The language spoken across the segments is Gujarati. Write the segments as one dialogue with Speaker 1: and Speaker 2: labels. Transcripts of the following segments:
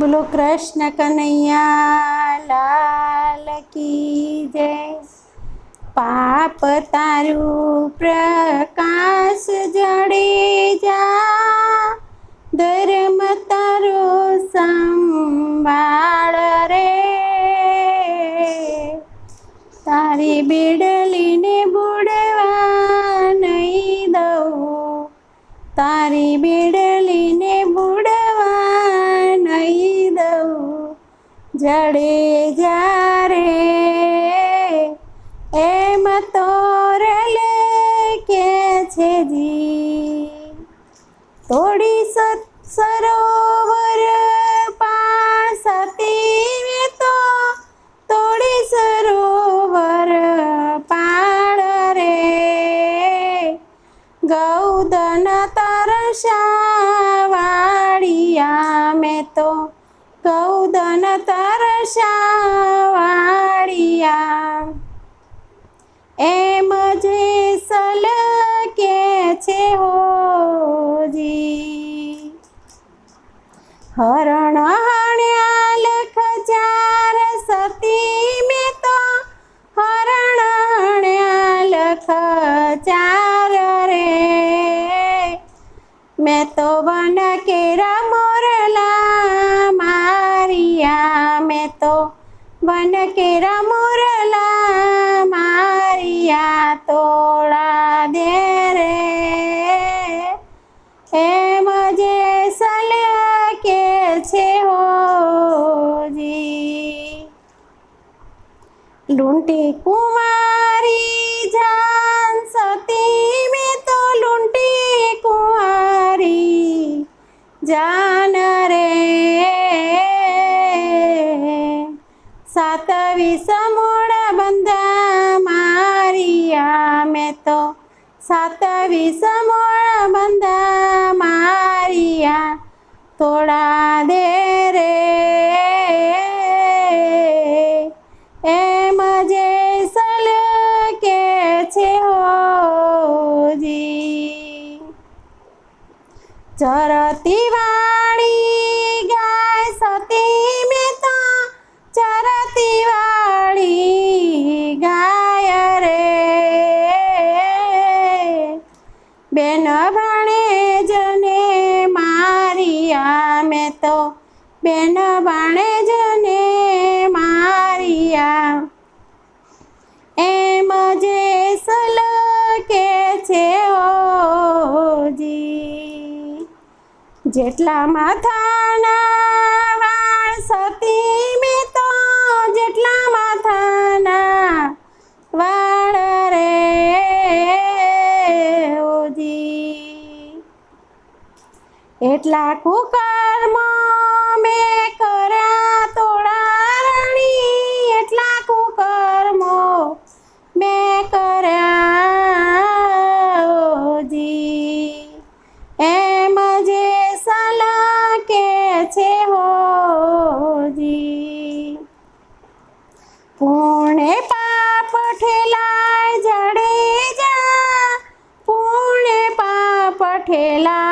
Speaker 1: બોલો કૃષ્ણ કનૈયા, લાલ કી જય. પાપ તારું પ્રકાશ જડે જા. ધર્મ તારો સંભાળ રે. તારી બેડલીને બુડવા નહીં દઉં. તારી બેડલીને બુડવા નહીં દઉં જડે જારે. એમ તો તોરલ કે છે જી. થોડી સત તો કૌદન તરસાવાળિયા. એમ જે સલ કે છે હોજી. હરણ હણ્યા લખ ચાર સતી મેં તો હરણ હણ્યા લખ ચાર રે. મેં તો વન કે મોરલા વન કેરા મોરલા મારિયા તોળા દે રે એમ જે સલ કે છે હોજી લૂંટી સાતવી મોળ બંધા મારિયા. થોડા દે રે. એમ જે સલ કે છે હોજી. ચરતી તો બેન ભાણેજને મારિયા. એમ જે સલ કે છે ઓજી. જેટલા માથાના એટલા કુકર્મ મેં કર્યા તોડારણી. એટલા કુકર્મ મેં કર્યા જી એમ જે સલા કે છે હોજી. પૂણે પાપ ઠેલાય જડે જા. પૂણે પાપ ઠેલાય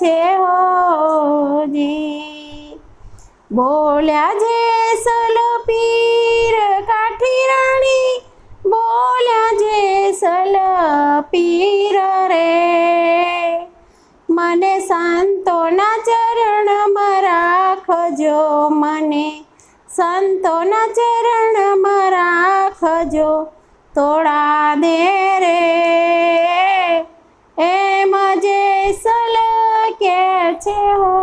Speaker 1: છે હોજી. બોલ્યા જે સલ પીર કાઠી રાણી, બોલ્યા જે સલ પીર રે. મને સંતોના ચરણમાં રાખજો મને સંતોના ચરણમાં રાખજો તોડા દે એમ જે સલ કે છે હો